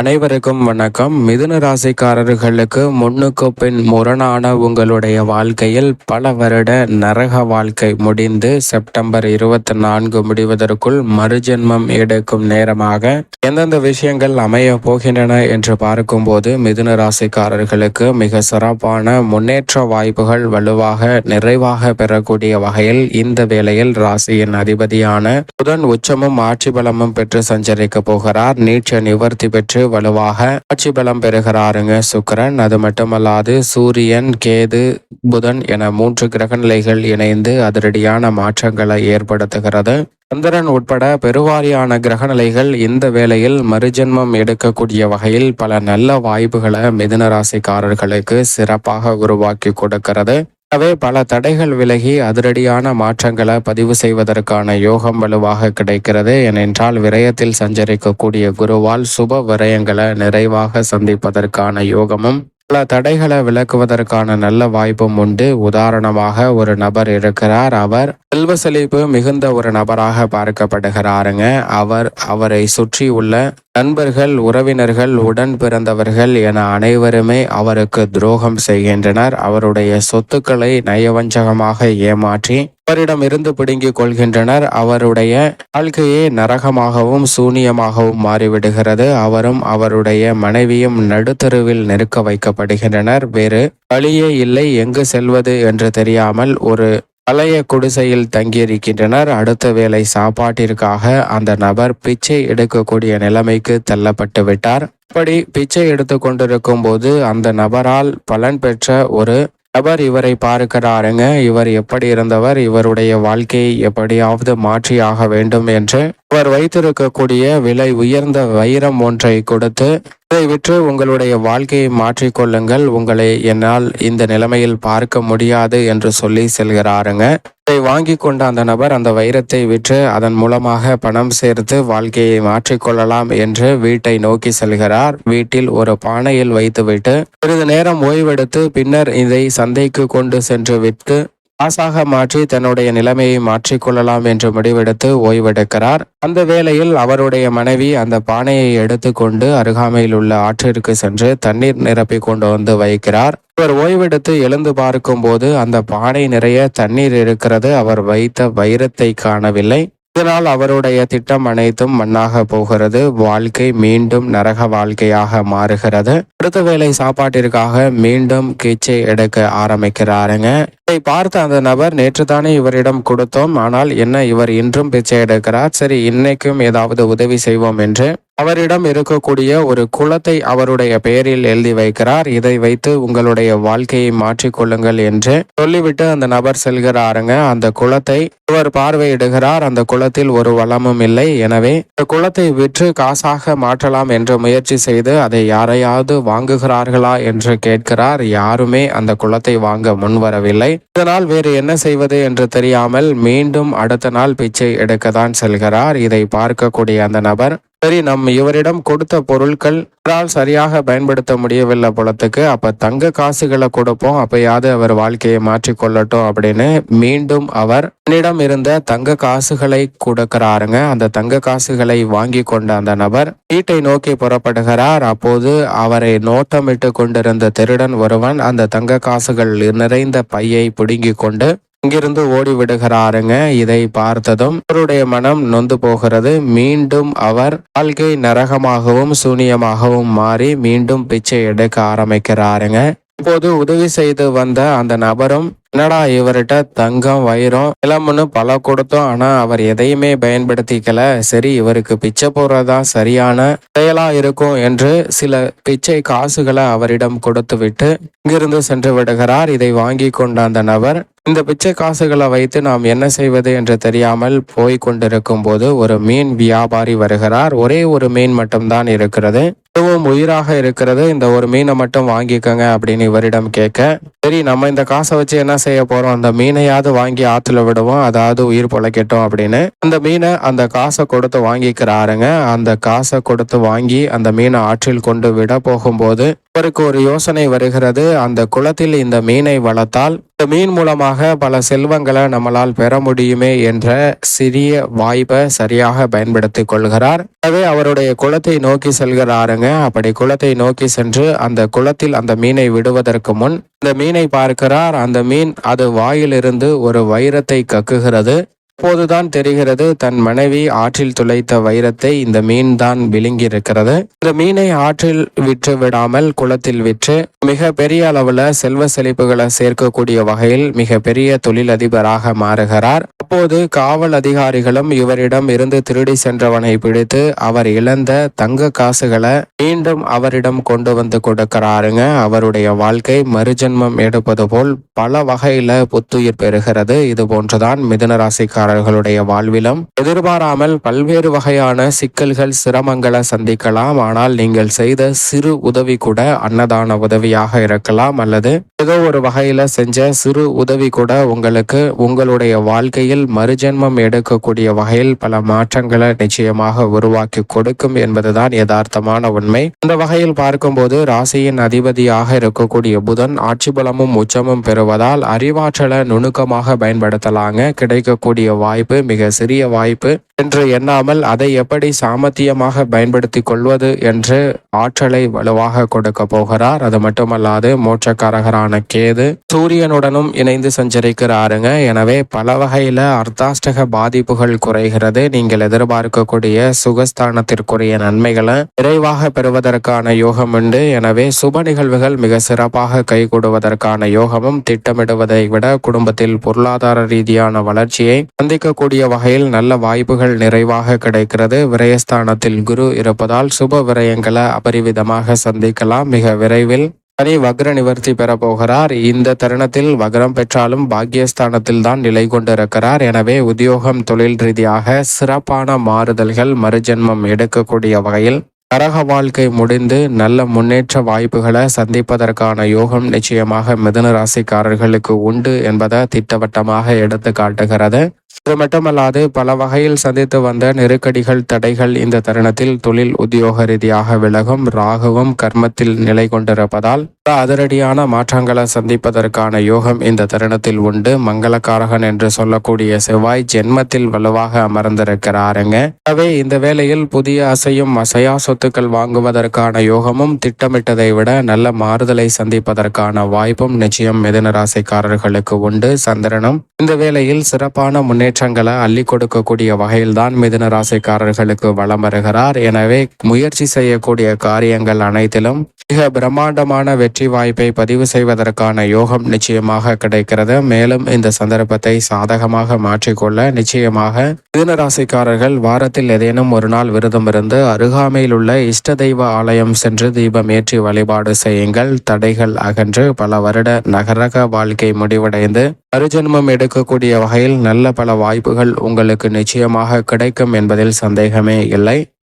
அனைவருக்கும் வணக்கம். மிதுன ராசிக்காரர்களுக்கு முன்னுக்கு பின் முரணான உங்களுடைய வாழ்க்கையில் பல வருட நரக வாழ்க்கை முடிந்து செப்டம்பர் இருபத்தி நான்கு முடிவதற்குள் மறுஜென்மம் எடுக்கும் நேரமாக எந்தெந்த விஷயங்கள் அமைய போகின்றன என்று பார்க்கும்போது மிதுன ராசிக்காரர்களுக்கு மிக சிறப்பான முன்னேற்ற வாய்ப்புகள் வலுவாக நிறைவாக பெறக்கூடிய வகையில் இந்த வேளையில் ராசியின் அதிபதியான புதன் உச்சமும் ஆட்சி பலமும் பெற்று சஞ்சரிக்க போகிறார். நீச்ச நிவர்த்தி பெற்று வலுவாக ஆட்சி பலம் பெறுகிறாருங்க சுக்கிரன். அது மட்டுமல்லாது சூரியன் கேது புதன் என மூன்று கிரகநிலைகள் இணைந்து அதிரடியான மாற்றங்களை ஏற்படுத்துகிறது. சந்திரன் உட்பட பெருவாரியான கிரகநிலைகள் இந்த வேளையில் மறுஜென்மம் எடுக்கக்கூடிய வகையில் பல நல்ல வாய்ப்புகளை மிதுன ராசிக்காரர்களுக்கு சிறப்பாக உருவாக்கி கொடுக்கிறது. ஆகவே பல தடைகள் விலகி அதிரடியான மாற்றங்களை பதிவு செய்வதற்கான யோகம் வலுவாக கிடைக்கிறது. ஏனென்றால் விரயத்தில் சஞ்சரிக்கக்கூடிய குருவால் சுப விரயங்களை நிறைவாக சந்திப்பதற்கான யோகமும் பல தடைகளை விளக்குவதற்கான நல்ல வாய்ப்பும் உண்டு. உதாரணமாக ஒரு நபர் இருக்கிறார். அவர் செல்வ செழிப்பு மிகுந்த ஒரு நபராக பார்க்கப்படுகிறாருங்க. அவர் அவரை சுற்றி உள்ள நண்பர்கள் உறவினர்கள் உடன் பிறந்தவர்கள் என அனைவருமே அவருக்கு துரோகம் செய்கின்றனர். அவருடைய சொத்துக்களை நயவஞ்சகமாக ஏமாற்றி அவரிடம் இருந்து பிடுங்கிக் கொள்கின்றனர். அவருடைய வாழ்க்கையே நரகமாகவும் சூனியமாகவும் மாறிவிடுகிறது. அவரும் அவருடைய மனைவியும் நடுத்தருவில் நெருக்க வைக்கப்படுகின்றனர். வேறு வழியே இல்லை. எங்கு செல்வது என்று தெரியாமல் ஒரு பழைய குடிசையில் தங்கியிருக்கின்றனர். அடுத்த வேளை சாப்பாட்டிற்காக அந்த நபர் பிச்சை எடுக்கக்கூடிய நிலைமைக்கு தள்ளப்பட்டு விட்டார் இப்படி பிச்சை எடுத்து கொண்டிருக்கும் போது அந்த நபரால் பலன் பெற்ற ஒரு நபர் இவரை பார்க்கிறாருங்க. இவர் எப்படி இருந்தவர் இவருடைய வாழ்க்கையை எப்படியாவது மாற்றியாக வேண்டும் என்று. அவர் வைத்திருக்கக்கூடிய விலை உயர்ந்த வைரம் ஒன்றை கொடுத்து இதை விற்று உங்களுடைய வாழ்க்கையை மாற்றிக்கொள்ளுங்கள் உங்களை என்னால் இந்த நிலைமையில் பார்க்க முடியாது என்று சொல்லி செல்கிறாருங்க. இதை வாங்கி கொண்ட அந்த நபர் அந்த வைரத்தை விற்று அதன் மூலமாக பணம் சேர்த்து வாழ்க்கையை மாற்றிக்கொள்ளலாம் என்று வீட்டை நோக்கி செல்கிறார். வீட்டில் ஒரு பானையில் வைத்துவிட்டு சிறிது நேரம் ஓய்வெடுத்து பின்னர் இதை சந்தைக்கு கொண்டு சென்று விற்று காசாக மாற்றி தன்னுடைய நிலைமையை மாற்றிக்கொள்ளலாம் என்று முடிவெடுத்து ஓய்வெடுக்கிறார். அந்த வேளையில் அவருடைய மனைவி அந்த பானையை எடுத்துக்கொண்டு அருகாமையில் உள்ள ஆற்றிற்கு சென்று தண்ணீர் நிரப்பி கொண்டு வந்து வைக்கிறார். இவர் ஓய்வெடுத்து எழுந்து பார்க்கும்போது அந்த பானை நிறைய தண்ணீர் இருக்கிறது அவர் வைத்த வைரத்தை காணவில்லை. இதனால் அவருடைய திட்டம் அனைத்தும் மண்ணாக போகிறது வாழ்க்கை மீண்டும் நரக வாழ்க்கையாக மாறுகிறது. அடுத்த வேளை சாப்பாட்டிற்காக மீண்டும் கீச்சை எடுக்க ஆரம்பிக்கிறாருங்க. இதை பார்த்த அந்த நபர் நேற்று தானே இவரிடம் கொடுத்தோம் ஆனால் என்ன இவர் இன்றும் பிச்சை எடுக்கிறார்? சரி இன்னைக்கும் ஏதாவது உதவி செய்வோம் என்று அவரிடம் இருக்கக்கூடிய ஒரு குளத்தை அவருடைய பெயரில் எழுதி வைக்கிறார். இதை வைத்து உங்களுடைய வாழ்க்கையை மாற்றிக்கொள்ளுங்கள் என்று சொல்லிவிட்டு அந்த நபர் செல்கிறாருங்க. அந்த குளத்தை இவர் பார்வையிடுகிறார். அந்த குளத்தில் ஒரு வளமும் இல்லை. எனவே இந்த குளத்தை விற்று காசாக மாற்றலாம் என்று முயற்சி செய்து அதை யாரையாவது வாங்குகிறார்களா என்று கேட்கிறார். யாருமே அந்த குளத்தை வாங்க முன்வரவில்லை. இதனால் வேறு என்ன செய்வது என்று தெரியாமல் மீண்டும் அடுத்த நாள் பிச்சை எடுக்கத்தான் செல்கிறார். இதை பார்க்கக்கூடிய அந்த நபர் சரி நம் இவரிடம் கொடுத்த பொருட்கள் இவரால் சரியாக பயன்படுத்த முடியவில்லை போலத்துக்கு அப்ப தங்க காசுகளை கொடுப்போம் அப்பயாவது அவர் வாழ்க்கையை மாற்றிக்கொள்ளட்டும் அப்படின்னு மீண்டும் அவர் தன்னிடம் இருந்த தங்க காசுகளை கொடுக்கிறாருங்க. அந்த தங்க காசுகளை வாங்கி கொண்ட அந்த நபர் வீட்டை நோக்கி புறப்படுகிறார். அப்போது அவரை நோட்டமிட்டு கொண்டிருந்த திருடன் ஒருவன் அந்த தங்க காசுகள் நிறைந்த பையை பிடுங்கி கொண்டு இங்கிருந்து ஓடி விடுகிறாருங்க. இதை பார்த்ததும் அவருடைய மனம் நொந்து போகிறது. மீண்டும் அவர் வாழ்க்கை நரகமாகவும் சூனியமாகவும் மாறி மீண்டும் பிச்சை எடுக்க ஆரம்பிக்கிறாருங்க. இப்போது உதவி செய்து வந்த அந்த நபரும் என்னடா இவர்கிட்ட தங்கம் வைரம் இளமுன்னு பல கொடுத்தோம் ஆனா அவர் எதையுமே பயன்படுத்திக்கல. சரி இவருக்கு பிச்சை போடுறதா சரியான செயலா இருக்கும் என்று சில பிச்சை காசுகளை அவரிடம் கொடுத்து விட்டு இங்கிருந்து சென்று விடுகிறார். இதை வாங்கி கொண்ட அந்த நபர் இந்த பிச்சை காசுகளை வைத்து நாம் என்ன செய்வது என்று தெரியாமல் போய் கொண்டிருக்கும் போது ஒரு மீன் வியாபாரி வருகிறார். ஒரே ஒரு மீன் மட்டும்தான் இருக்கிறது. மிகவும் உயிராக இருக்கிறது. இந்த ஒரு மீனை மட்டும் வாங்கிக்கோங்க அப்படின்னு இவரிடம் கேட்க சரி நம்ம இந்த காசை வச்சு என்ன செய்ய போறோம்? அந்த மீனையாவது வாங்கி ஆத்துல விடுவோம். அதாவது உயிர் பொழைக்கட்டும் அப்படின்னு. அந்த மீனை அந்த காசை கொடுத்து வாங்கிக்கிறாருங்க அந்த காசை கொடுத்து வாங்கி அந்த மீனை ஆற்றில் கொண்டு விட போகும்போது அவருக்கு ஒரு யோசனை வருகிறது. அந்த குளத்தில் இந்த மீனை வளர்த்தால் இந்த மீன் மூலமாக பல செல்வங்களை நம்மளால் பெற முடியுமே என்ற சிறிய வாய்ப்பை சரியாக பயன்படுத்தி கொள்கிறார். எனவே அவருடைய குளத்தை நோக்கி செல்கிறாருங்க. அப்படி குளத்தை நோக்கி சென்று அந்த குளத்தில் அந்த மீனை விடுவதற்கு முன் இந்த மீனை பார்க்கிறார். அந்த மீன் அது வாயிலிருந்து ஒரு வைரத்தை கக்குகிறது. அப்போதுதான் தெரிகிறது தன் மனைவி ஆற்றில் துளைத்த வைரத்தை இந்த மீன் தான் விழுங்கி இருக்கிறது இந்த மீனை ஆற்றில் விற்று விடாமல் குளத்தில் விற்று மிக பெரிய அளவுல செல்வ செழிப்புகளை சேர்க்கக்கூடிய வகையில் மிக பெரிய தொழிலதிபராக மாறுகிறார். அப்போது காவல் அதிகாரிகளும் இவரிடம் இருந்து திருடி சென்றவனை பிடித்து அவர் இழந்த தங்க காசுகளை மீண்டும் அவரிடம் கொண்டு வந்து கொடுக்கிறாருங்க. அவருடைய வாழ்க்கை மறுஜென்மம் எடுப்பது போல் பல வகையில புத்துயிர் பெறுகிறது. இது போன்றுதான் மிதுன ராசிக்காரர்களுடைய வாழ்விலும் எதிர்பாராமல் பல்வேறு வகையான சிக்கல்கள் சிரமங்களை சந்திக்கலாம். ஆனால் நீங்கள் செய்த சிறு உதவி கூட அன்னதான உதவியாக இருக்கலாம். அல்லது ஏதோ ஒரு வகையில செஞ்ச சிறு உதவி கூட உங்களுக்கு உங்களுடைய வாழ்க்கையில் மறுஜென்மம் எடுக்கக்கூடிய வகையில் பல மாற்றங்களை நிச்சயமாக உருவாக்கி கொடுக்கும் என்பதுதான் யதார்த்தமான உண்மை. இந்த வகையில் பார்க்கும்போது ராசியின் அதிபதியாக இருக்கக்கூடிய புதன் ஆட்சி பலமும் உச்சமும் பெறுவதால் அறிவாற்றலை நுணுக்கமாக பயன்படுத்தலாங்க. கிடைக்கக்கூடிய வாய்ப்பு மிக சிறிய வாய்ப்பு. என்று எண்ணாமல் அதை எப்படி சாமர்த்தியமாக பயன்படுத்தி கொள்வது என்று ஆற்றலை வலுவாக கொடுக்க போகிறார். அது மட்டுமல்லாது மோட்சக்காரகரான கேது சூரியனுடனும் இணைந்து சஞ்சரிக்கிறாருங்க. எனவே பல வகையில அர்த்தாஷ்டக பாதிப்புகள் குறைகிறது. நீங்கள் எதிர்பார்க்கக்கூடிய சுகஸ்தானத்திற்குரிய நன்மைகளை விரைவாக பெறுவதற்கான யோகம் உண்டு. எனவே சுப நிகழ்வுகள் மிக சிறப்பாக கைகூடுவதற்கான யோகமும் திட்டமிடுவதை விட குடும்பத்தில் பொருளாதார ரீதியான வளர்ச்சியை சந்திக்கக்கூடிய வகையில் நல்ல வாய்ப்புகள் நிறைவாக கிடைக்கிறது. விரயஸ்தானத்தில் குரு இருப்பதால் சுப விரயங்களை அபரிவிதமாக சந்திக்கலாம். மிக விரைவில் சனி வக்ர நிவர்த்தி பெற போகிறார். இந்த தருணத்தில் வக்ரம் பெற்றாலும் பாக்கியஸ்தானத்தில் தான் நிலை கொண்டிருக்கிறார். எனவே உத்தியோகம் தொழில் ரீதியாக சிறப்பான மாறுதல்கள் மறுஜென்மம் எடுக்கக்கூடிய வகையில் கரக வாழ்க்கை முடிந்து நல்ல முன்னேற்ற வாய்ப்புகளை சந்திப்பதற்கான யோகம் நிச்சயமாக மிதுன ராசிக்காரர்களுக்கு உண்டு என்பதை திட்டவட்டமாக எடுத்து காட்டுகிறது இது மட்டுமல்லாது பல வகையில் சந்தித்து வந்த நெருக்கடிகள் தடைகள் இந்த தருணத்தில் தொழில் உத்தியோக ரீதியாக விலகும் ராகுவும் கர்மத்தில் நிலை கொண்டிருப்பதால் அதிரடியான மாற்றங்களை சந்திப்பதற்கான யோகம் இந்த தருணத்தில் உண்டு. மங்களக்காரகன் என்று சொல்லக்கூடிய செவ்வாய் ஜென்மத்தில் வலுவாக அமர்ந்திருக்கிறாருங்க. எனவே இந்த வேளையில் புதிய அசையும் அசையா சொத்துக்கள் வாங்குவதற்கான யோகமும் திட்டமிட்டதை விட நல்ல மாறுதலை சந்திப்பதற்கான வாய்ப்பும் நிச்சயம் மிதன ராசிக்காரர்களுக்கு உண்டு. சந்திரனும் இந்த வேளையில் சிறப்பான முன்னேற்றங்களை அள்ளி கொடுக்கக்கூடிய வகையில்தான் மிதுன ராசிக்காரர்களுக்கு வளம் வருகிறார். எனவே முயற்சி செய்யக்கூடிய காரியங்கள் அனைத்திலும் மிக பிரம்மாண்டமான வெற்றி வாய்ப்பை பதிவு செய்வதற்கான யோகம் நிச்சயமாக கிடைக்கிறது. மேலும் இந்த சந்தர்ப்பத்தை சாதகமாக மாற்றிக்கொள்ள நிச்சயமாக மிதுனராசிக்காரர்கள் வாரத்தில் ஏதேனும் ஒரு நாள் விரதம் இருந்து அருகாமையில் உள்ள இஷ்ட தெய்வ ஆலயம் சென்று தீபம் ஏற்றி வழிபாடு செய்யுங்கள். தடைகள் அகன்று பல வருட நகரக வாழ்க்கை முடிவடைந்து மறுஜென்மம் எடுக்கக்கூடிய வகையில் நல்ல பல வாய்ப்புகள் உங்களுக்கு நிச்சயமாக கிடைக்கும் என்பதில் சந்தேகமே இல்லை.